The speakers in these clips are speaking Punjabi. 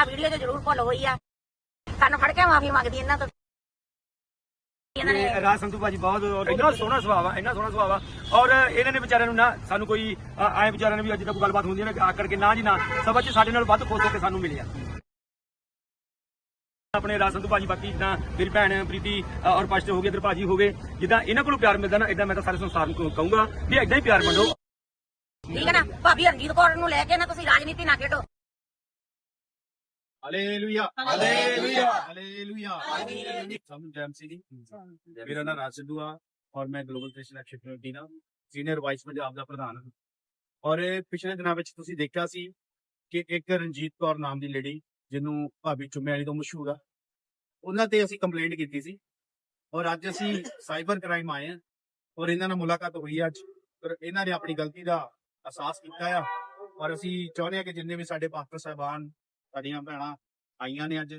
ਆ ਵੀਡੀਓ 'ਚ ਜ਼ਰੂਰ ਭੁੱਲ ਹੋਈ ਆ ਕੰਨ ਫੜ ਕੇ ਮਾਫੀ ਮੰਗਦੀ ਇਹਨਾਂ ਤੋਂ ਇਹਨਾਂ ਨੇ ਤੇ ਰਾਜ ਸੰਧੂ ਭਾਜੀ ਬਹੁਤ ਇੰਨਾ ਸੋਹਣਾ ਸੁਭਾਅ ਆ ਇੰਨਾ ਸੋਹਣਾ ਸੁਭਾਅ ਆ ਔਰ ਇਹਨਾਂ ਨੇ ਵਿਚਾਰਿਆਂ ਨੂੰ ਨਾ ਸਾਨੂੰ ਕੋਈ ਐ ਵਿਚਾਰਿਆਂ ਨੂੰ ਵੀ ਅੱਜ ਤੱਕ ਗੱਲਬਾਤ ਹੁੰਦੀ ਹੈ ਨਾ ਆ ਕਰਕੇ ਨਾ ਜੀ ਨਾ ਸਭਾ ਚ ਸਾਡੇ ਨਾਲ ਵੱਧ ਖੁਸ਼ ਹੋ ਕੇ ਸਾਨੂੰ ਮਿਲਿਆ। ਆਪਣੇ ਰਾਜ ਸੰਧੂ ਭਾਜੀ ਬਾਕੀ ਜਿੱਦਾਂ ਮੇਰੀ ਭੈਣ ਪ੍ਰੀਤੀ ਅ, ਔਰ ਪਸ਼ਟ ਹੋ ਗਏ ਇਧਰ ਭਾਜੀ ਹੋ ਗਏ ਜਿੱਦਾਂ ਇਹਨਾਂ ਕੋਲੋਂ ਪਿਆਰ ਮਿਲਦਾ ਨਾ ਇਦਾਂ ਮੈਂ ਤਾਂ ਸਾਰੇ ਸੰਸਾਰ ਨੂੰ ਕਹੂੰ- ਕਹੂੰਗਾ ਵੀ ਇਦਾਂ ਹੀ ਪਿਆਰ ਮੰਨੋ ਠੀਕ ਹੈ ਨਾ ਭਾਬੀ ਰਣਜੀਤ ਕੌਰ ਨੂੰ ਲੈ ਕੇ ਨਾ ਤੁਸੀਂ ਰਾਜਨੀਤੀ ਨਾ ਖੇਡੋ। ਹਾਲੇਲੂਇਆ ਹਾਲੇਲੂਇਆ ਹਾਲੇਲੂਇਆ ਸਮ ਜੈਮ ਸੀ ਜੀ ਮੇਰਾ ਨਾਮ ਰਾਜ ਸਿੱਧੂ ਆ ਔਰ ਮੈਂ ਗਲੋਬਲ ਕ੍ਰਿਸਚਨ ਐਕਸ਼ਨ ਕਮੇਟੀ ਦਾ ਸੀਨੀਅਰ ਵਾਈਸ ਪੰਜਾਬ ਦਾ ਪ੍ਰਧਾਨ ਹਾਂ ਔਰ ਪਿਛਲੇ ਦਿਨਾਂ ਵਿੱਚ ਤੁਸੀਂ ਦੇਖਿਆ ਸੀ ਕਿ ਇੱਕ ਰਣਜੀਤ ਕੌਰ ਨਾਮ ਦੀ ਲੇਡੀ ਜਿਹਨੂੰ ਭਾਬੀ ਚੁੰਮੇ ਵਾਲੀ ਤੋਂ ਮਸ਼ਹੂਰ ਆ ਉਹਨਾਂ ਤੇ ਅਸੀਂ ਕੰਪਲੇਂਟ ਕੀਤੀ ਸੀ ਔਰ ਅੱਜ ਅਸੀਂ ਸਾਈਬਰ ਕ੍ਰਾਈਮ ਆਏ ਆ ਔਰ ਇਹਨਾਂ ਨਾਲ ਮੁਲਾਕਾਤ ਹੋਈ ਅੱਜ ਪਰ ਇਹਨਾਂ ਨੇ ਆਪਣੀ ਗਲਤੀ ਦਾ ਅਹਿਸਾਸ ਕੀਤਾ ਆ ਔਰ ਅਸੀਂ ਚਾਹੁੰਦੇ ਆ ਕਿ ਜਿੰਨੇ ਵੀ ਸਾਡੇ ਪਾਸਟਰ ਸਾਹਿਬਾਨ ਸਾਡੀਆਂ ਭੈਣਾਂ ਆਈਆਂ ਨੇ ਅੱਜ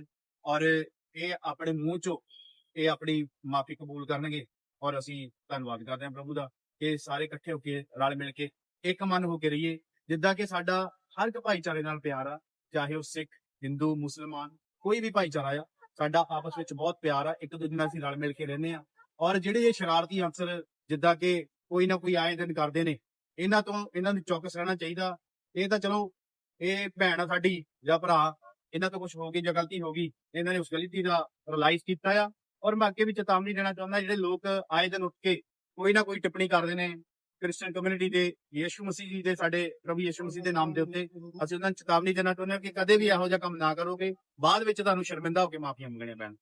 ਔਰ ਇਹ ਆਪਣੇ ਮੂੰਹ ਚੋਂ ਇਹ ਆਪਣੀ ਮਾਫੀ ਕਬੂਲ ਕਰਨਗੇ ਔਰ ਅਸੀਂ ਧੰਨਵਾਦ ਕਰਦੇ ਹਾਂ ਪ੍ਰਭੂ ਦਾ ਕਿ ਸਾਰੇ ਇਕੱਠੇ ਹੋ ਕੇ, ਰਲ ਮਿਲ ਕੇ ਇੱਕ ਮਨ ਹੋ ਕੇ ਰਹੀਏ, ਜਿੱਦਾਂ ਕਿ ਸਾਡਾ ਹਰ ਇੱਕ ਭਾਈਚਾਰੇ ਨਾਲ ਪਿਆਰ ਆ, ਚਾਹੇ ਉਹ ਸਿੱਖ, ਹਿੰਦੂ, ਮੁਸਲਮਾਨ, ਕੋਈ ਵੀ ਭਾਈਚਾਰਾ ਆ, ਸਾਡਾ ਆਪਸ ਵਿੱਚ ਬਹੁਤ ਪਿਆਰ ਆ, ਇੱਕ ਦੂਜੇ ਨਾਲ ਅਸੀਂ ਰਲ ਮਿਲ ਕੇ ਰਹਿੰਦੇ ਆ ਔਰ ਜਿਹੜੇ ਇਹ ਸ਼ਰਾਰਤੀ ਅਨਸਰ ਜਿੱਦਾਂ ਕਿ ਕੋਈ ਨਾ ਕੋਈ ਆਏ ਦਿਨ ਕਰਦੇ ਨੇ, ਇਹਨਾਂ ਤੋਂ, ਇਹਨਾਂ ਨੂੰ ਚੌਕਸ ਰਹਿਣਾ ਚਾਹੀਦਾ, ਇਹ ਤਾਂ ਚਲੋ ਇਹ ਭੈਣ ਆ ਸਾਡੀ ਜਾਂ ਭਰਾ, ਇਹਨਾਂ ਤੋਂ ਕੁਝ ਹੋ ਗਈ ਜਾਂ ਗਲਤੀ ਹੋ ਗਈ, ਇਹਨਾਂ ਨੇ ਉਸ ਗਲਤੀ ਦਾ ਰਿਅਲਾਈਜ਼ ਕੀਤਾ ਆ। ਔਰ ਮੈਂ ਅੱਗੇ ਵੀ ਚੇਤਾਵਨੀ ਦੇਣਾ ਚਾਹੁੰਦਾ, ਜਿਹੜੇ ਲੋਕ ਆਏ ਦਿਨ ਉੱਠ ਕੇ ਕੋਈ ਨਾ ਕੋਈ ਟਿੱਪਣੀ ਕਰਦੇ ਨੇ ਕ੍ਰਿਸਚੀਅਨ ਕਮਿਊਨਿਟੀ ਦੇ ਯੀਸ਼ੂ ਮਸੀਹ ਜੀ ਦੇ ਸਾਡੇ ਪ੍ਰਭੂ ਯੀਸ਼ੂ ਮਸੀਹ ਦੇ ਨਾਮ ਦੇ ਉੱਤੇ ਅਸੀਂ ਉਹਨਾਂ ਨੂੰ ਚੇਤਾਵਨੀ ਦੇਣਾ ਚਾਹੁੰਦੇ ਹਾਂ ਕਿ ਕਦੇ ਵੀ ਇਹੋ ਜਿਹਾ ਕੰਮ ਨਾ ਕਰੋਗੇ। ਬਾਅਦ ਵਿੱਚ ਤੁਹਾਨੂੰ ਸ਼ਰਮਿੰਦਾ ਹੋ ਕੇ ਮਾਫੀਆਂ ਮੰਗਣੀਆਂ ਪੈਣ।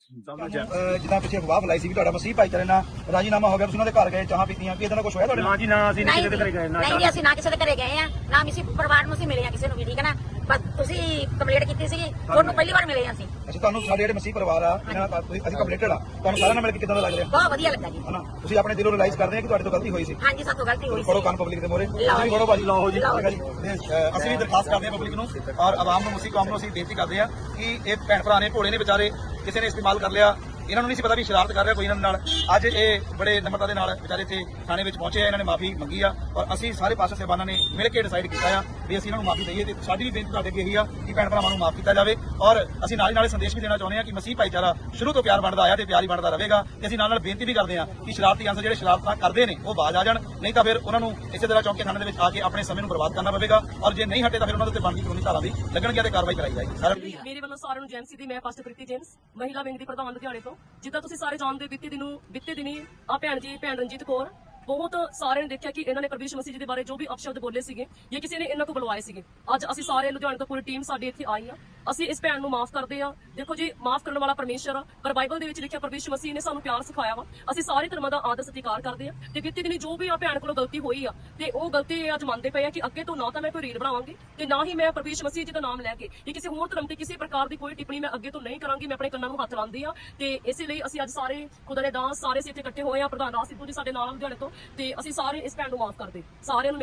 ਜਿੱਦਾਂ ਪਿੱਛੇ ਅਫਵਾਹ ਫੈਲਾਈ ਸੀ ਵੀ ਤੁਹਾਡਾ ਮਸੀਹ ਭਾਈਚਾਰੇ ਨਾਲ ਰਾਜੀਨਾਮਾ ਹੋ ਗਿਆ ਤੁਸੀਂ ਉਹਨਾਂ ਦੇ ਘਰ ਗਏ ਚਾਹਾਂ ਪੀਤੀਆਂ ਕੀ ਇਦਾਂ ਦਾ ਕੁਝ ਹੋਇਆ ਤੁਹਾਡੇ ਨਾਲ? ਨਾ ਜੀ ਨਾ ਅਸੀਂ ਨਹੀਂ ਕਿਸੇ ਦੇ ਘਰੇ ਗਏ ਨਾ ਨਹੀਂ ਅਸੀਂ ਨਾ ਕਿਸੇ ਦੇ ਘਰੇ ਗਏ ਆ ਨਾ ਅਸੀਂ ਪਰਿਵਾਰ ਨੂੰ ਅਸੀਂ ਮਿਲੇ ਆ ਕਿਸੇ ਨੂੰ ਵੀ ਠੀਕ ਹੈ ਨਾ? ਪਰ ਤੁਸੀਂ ਕੰਪਲੀਟ ਕੀਤੀ ਸੀ ਤੁਹਾਨੂੰ ਪਹਿਲੀ ਵਾਰ ਮਿਲੇ ਆ ਅਸੀਂ। ਅੱਛਾ ਤੁਹਾਨੂੰ ਸਾਡੇ ਜਿਹੜੇ ਮਸੀਹ ਪਰਿਵਾਰ ਆ ਇਹਨਾਂ ਨਾਲ ਤੁਸੀਂ- ਅਸੀਂ ਕੰਪਲੀਟਡ ਆ। ਤੁਹਾਨੂੰ ਸਾਰਿਆਂ ਨਾਲ ਮਿਲ ਕੇ ਕਿਦਾਂ ਦਾ ਲੱਗ ਰਿਹਾ? ਬਹੁਤ ਵਧੀਆ ਲੱਗਾ ਜੀ। ਹਨਾ? ਤੁਸੀਂ ਆਪਣੇ ਦਿਲੋਂ ਰਿਅਲਾਈਜ਼ ਕਰਦੇ ਆ ਕਿ ਤੁਹਾਡੇ ਤੋਂ ਗਲਤੀ ਹੋਈ ਸੀ? ਹਾਂਜੀ ਸਾਤੋਂ ਗਲਤੀ ਹੋਈ ਫੜੋ ਸੀ। ਕੰਨ ਪਬਲਿਕ ਦੇ ਮੋਰੇ ਲਓ ਤੁਸੀਂ ਫੜੋ ਭਾਜੀ। ਲਓ ਜੀ। ਅਸੀਂ ਵੀ ਦਰਖਾਸਤ ਕਰਦੇ ਹਾਂ ਪਬਲਿਕ ਨੂੰ ਔਰ ਆਵਾਮ ਨੂੰ ਮਸੀਹ ਕੌਮ ਨੂੰ ਅਸੀਂ ਬੇਨਤੀ ਕਰਦੇ ਆ ਕਿ ਇਹ ਭੈਣ ਭਰਾ ਨੇ ਭੋਲੇ ਨੇ ਵਿਚਾਰੇ ਕਿਸੇ ਨੇ ਇਸਤੇਮਾਲ ਕਰ ਲਿਆ। ਇਹਨਾਂ ਨੂੰ ਨਹੀਂ ਸੀ ਪਤਾ ਵੀ ਸ਼ਰਾਰਤ ਕਰ ਰਿਹਾ ਕੋਈ ਇਹਨਾਂ ਨਾਲ। ਅੱਜ ਇਹ ਬੜੇ ਨਮਰਤਾ ਦੇ ਨਾਲ ਵਿਚਾਰੇ ਇੱਥੇ ਥਾਣੇ ਵਿੱਚ ਪਹੁੰਚੇ ਆ, ਇਹਨਾਂ ਨੇ ਮਾਫੀ ਮੰਗੀ ਆ ਔਰ ਅਸੀਂ ਸਾਰੇ ਪਾਸੇ ਸੇਵਾਨਾਂ ਨੇ ਮਿਲ ਕੇ ਡਿਸਾਈਡ ਕੀਤਾ ਆ ਵੀ ਅਸੀਂ ਇਹਨਾਂ ਨੂੰ ਮਾਫੀ ਦਈਏ ਤੇ ਸਾਡੀ ਵੀ ਬੇਨਤੀ ਤੁਹਾਡੇ ਅੱਗੇ ਇਹੀ ਆ ਕਿ ਭੈਣ ਭਰਾਵਾਂ ਨੂੰ ਮਾਫ ਕੀਤਾ ਜਾਵੇ ਔਰ ਅਸੀਂ ਨਾਲ ਹੀ ਨਾਲੇ ਸੰਦੇਸ਼ ਵੀ ਦੇਣਾ ਚਾਹੁੰਦੇ ਆ ਕਿ ਮਸੀਹ ਭਾਈਚਾਰਾ ਸ਼ੁਰੂ ਤੋਂ ਪਿਆਰ ਬਣਦਾ ਆਇਆ ਤੇ ਪਿਆਰ ਹੀ ਬਣਦਾ ਰਹੇਗਾ ਤੇ ਅਸੀਂ ਨਾਲ ਨਾਲ ਬੇਨਤੀ ਵੀ ਕਰਦੇ ਆ ਕਿ ਸ਼ਰਾਰਤੀ ਅੰਸਰ ਜਿਹੜੇ ਸ਼ਰਾਰਤਾਂ ਕਰਦੇ ਨੇ, ਉਹ ਬਾਜ਼ ਆ ਜਾਣ, ਨਹੀਂ ਤਾਂ ਫਿਰ ਉਹਨਾਂ ਨੂੰ ਇਸੇ ਤਰ੍ਹਾਂ ਚੌਂਕੇ ਥਾਣੇ ਦੇ ਵਿੱਚ ਆ ਕੇ ਆਪਣੇ ਸਮੇਂ ਨੂੰ ਬਰਬਾਦ ਕਰਨਾ ਪਵੇਗਾ ਔਰ ਜੇ ਨਹੀਂ ਹਟੇ ਤਾਂ ਫਿਰ ਉਹਨਾਂ ਦੇ ਉੱਤੇ ਬਣਦੀ ਕਾਨੂੰਨੀ ਧਾਰਾ ਵੀ ਲੱਗਣਗੀਆਂ ਤੇ ਕਾਰਵਾਈ ਕਰਾਈ ਜਾਏਗੀ। ਸਰ। ਮੇਰੇ ਵੱਲੋਂ ਸਾਰਿਆਂ ਨੂੰ ਜੈਮਸੀ ਦੀ ਮੈਂ ਪਾਸਟਰ ਪ੍ਰੀਤੀ ਜੇਮਸ ਮਹਿਲਾ ਵਿੰਗ ਦੀ ਪ੍ਰਧਾਨ ਲੁਧਿਆਣੇ ਤੋਂ। ਜਿੱਦਾਂ ਤੁਸੀਂ ਸਾਰੇ ਜਾਣਦੇ ਹੋ, ਬੀਤੇ ਦਿਨੋਂ ਬੀਤੇ ਦਿਨੀ ਆ ਭੈਣ ਜੀ ਭੈਣ ਰਣਜੀਤ ਕੌਰ ਬਹੁਤ ਸਾਰਿਆਂ ਨੇ ਦੇਖਿਆ ਕਿ ਇਹਨਾਂ ਨੇ ਪ੍ਰਭੂ ਮਸੀਹ ਜੀ ਦੇ ਬਾਰੇ ਜੋ ਵੀ ਅਪਸ਼ਬਦ ਬੋਲੇ ਸੀਗੇ ਜਾਂ ਕਿਸੇ ਨੇ ਇਹਨਾਂ ਕੋਲ ਬੁਲਵਾਏ ਸੀਗੇ। ਅੱਜ ਅਸੀਂ ਸਾਰੇ ਲੁਧਿਆਣੇ ਤੋਂ ਪੂਰੀ ਟੀਮ ਸਾਡੀ ਇੱਥੇ ਆਈ ਆ। ਅਸੀਂ ਇਸ ਭੈਣ ਨੂੰ ਮਾਫ ਕਰਦੇ ਆ ਦੇਖੋ ਜੀ, ਮਾਫ ਕਰਨ ਵਾਲਾ ਪਰਮੇਸ਼ਰ ਆ ਪਰ ਬਾਈਬਲ ਦੇ ਵਿੱਚ ਲਿਖਿਆ ਪ੍ਰਭੂ ਮਸੀਹ ਨੇ ਸਾਨੂੰ ਪਿਆਰ ਸਿਖਾਇਆ ਵਾ। ਅਸੀਂ ਸਾਰੇ ਧਰਮਾਂ ਦਾ ਆਦਰ ਸਤਿਕਾਰ ਕਰਦੇ ਆ ਤੇ ਬੀਤੇ ਦਿਨੀ ਜੋ ਵੀ ਆ ਭੈਣ ਕੋਲੋਂ ਗਲਤੀ ਹੋਈ ਆ, ਤੇ ਉਹ ਗਲਤੀ ਅੱਜ ਮੰਨਦੇ ਪਏ ਆ ਕਿ ਅੱਗੇ ਤੋਂ ਨਾ ਤਾਂ ਮੈਂ ਕੋਈ ਰੀਲ ਬਣਾਵਾਂਗੀ, ਤੇ ਨਾ ਹੀ ਮੈਂ ਪ੍ਰਭੂ ਮਸੀਹ ਜੀ ਦਾ ਨਾਮ ਲੈ ਕੇ ਜਾਂ ਕਿਸੇ ਹੋਰ ਧਰਮ ਤੇ ਕਿਸੇ ਪ੍ਰਕਾਰ ਦੀ ਕੋਈ ਟਿੱਪਣੀ ਮੈਂ ਅੱਗੇ ਤੋਂ ਨਹੀਂ ਕਰਾਂਗੀ, ਮੈਂ ਆਪਣੇ ਕੰਨਾਂ ਨੂੰ ਹੱਥ ਲਾਉਂਦੀ ਆ। ਤੇ ਇਸੇ ਲਈ ਅਸੀਂ ਅੱਜ ਸਾਰੇ ਖੁਦਾ ਦੇ ਦਾਸ, ਸਾਰੇ ਅਸੀਂ ਇੱਥੇ ਇਕੱਠੇ ਹੋਏ ਆ, ਪ੍ਰਧਾਨ ਰਾਜ ਸਿੱਧੂ ਜੀ ਸਾਡੇ ਨਾਲ ਲੁਧਿਆਣੇ ਤੋਂ। ਤੇ ਅਸੀਂ ਸਾਰੇ ਇਸ ਭੈਣ ਨੂੰ ਮਾਫ ਕਰਦੇ, ਸਾਰਿਆਂ ਨੂੰ